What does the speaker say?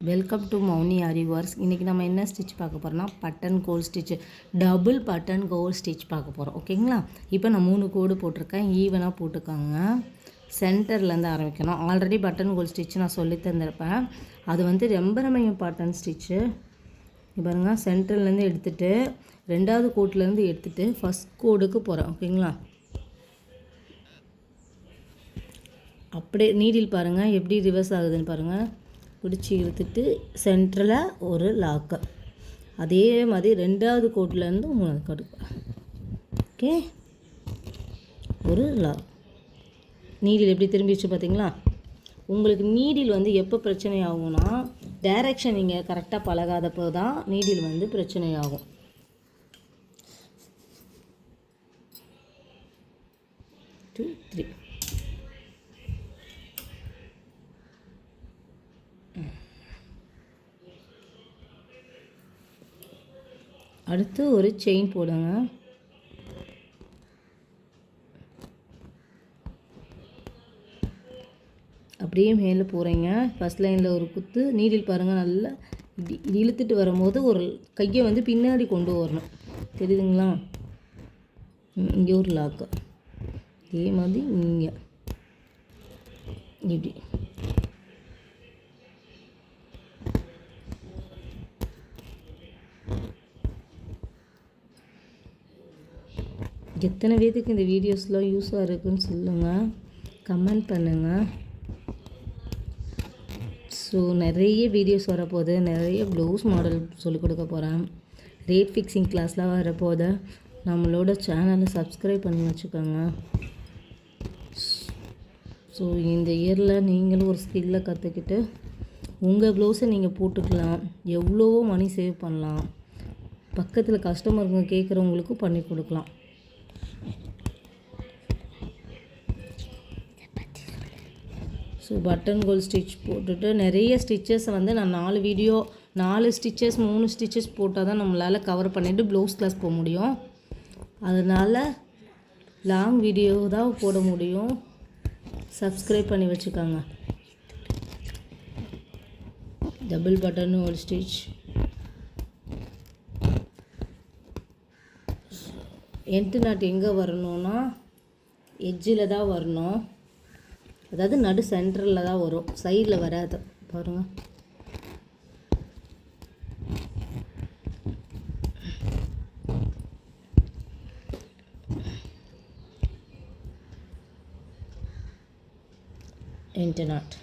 Welcome to Mouni Aari works இன்றைக்கி நம்ம என்ன ஸ்டிச் பார்க்க போகிறோம்னா button hole stitch double button hole stitch பார்க்க போகிறோம் ஓகேங்களா இப்போ நான் மூணு கோடு போட்டிருக்கேன். ஈவனாக போட்டுக்கோங்க. சென்டர்லேருந்து ஆரம்பிக்கணும். ஆல்ரெடி பட்டன் கோல் ஸ்டிச் நான் சொல்லி தந்திருப்பேன். அது வந்து ரொம்ப ரொம்ப இம்பார்ட்டன்ட் ஸ்டிச்சு பாருங்க சென்டர்லேருந்து எடுத்துகிட்டு ரெண்டாவது கோட்லேருந்து எடுத்துகிட்டு ஃபஸ்ட் கோடுக்கு போகிறேன் ஓகேங்களா அப்படியே நீடில் பாருங்கள் எப்படி ரிவர்ஸ் ஆகுதுன்னு பாருங்கள் பிடிச்சி இழுத்துட்டு சென்டரில் ஒரு லாக்கு அதே மாதிரி ரெண்டாவது கோட்லேருந்து மூணாவது கோட்டு ஓகே ஒரு லாக் நீடில் எப்படி திரும்பிடுச்சு பார்த்தீங்களா? உங்களுக்கு நீடில் வந்து எப்போ பிரச்சனை ஆகும்னா டைரக்ஷன் நீங்கள் கரெக்டாக பழகாதப்போ தான் நீடில் வந்து பிரச்சனை ஆகும். டூ த்ரீ அடுத்து ஒரு செயின் போடுங்க. அப்படியே மேலே போகிறீங்க ஃபஸ்ட் லைனில் ஒரு குத்து நீடில் பாருங்கள் நல்லா இழுத்துட்டு வரும்போது ஒரு கையை வந்து பின்னாடி கொண்டு வரணும். தெரியுதுங்களா? இங்கே ஒரு லாக்கு இதே மாதிரி இங்கே. இப்படி. எத்தனை பேத்துக்கு இந்த வீடியோஸ்லாம் யூஸாக இருக்குன்னு சொல்லுங்கள் கமெண்ட் பண்ணுங்கள் ஸோ நிறைய வீடியோஸ் வரப்போகுது. நிறைய ப்ளவுஸ் மாடல் சொல்லிக் கொடுக்க போகிறேன் ரேட் ஃபிக்ஸிங் கிளாஸ்லாம் வரப்போது நம்மளோட சேனலை சப்ஸ்கிரைப் பண்ணி வச்சுக்கோங்க. ஸோ இந்த இயரில் நீங்களும் ஒரு ஸ்கில்லை கற்றுக்கிட்டு உங்கள் ப்ளவுஸை நீங்கள் போட்டுக்கலாம். எவ்வளவோ மணி சேவ் பண்ணலாம். பக்கத்தில் கஸ்டமருங்க கேட்குறவங்களுக்கும் பண்ணி கொடுக்கலாம். ஸோ பட்டன் கோல் ஸ்டிச் போட்டுட்டு நிறைய ஸ்டிச்சஸ் வந்து நான் நாலு வீடியோ நாலு ஸ்டிச்சஸ் மூணு ஸ்டிச்சஸ் போட்டால் தான் நம்மளால் கவர் பண்ணிவிட்டு ப்ளவுஸ் கிளாஸ் போக முடியும். அதனால் லாங் வீடியோ தான் போட முடியும். சப்ஸ்கிரைப் பண்ணி வச்சுக்கோங்க. டபுள் பட்டன் ஒரு ஸ்டிச் என்ட்டு நாட் எங்கே வரணும்னா எட்ஜில் தான் வரணும். அதாவது நடு சென்டரில் தான் வரும். சைடில் வராது. பாருங்கள் இன்டர்நாட்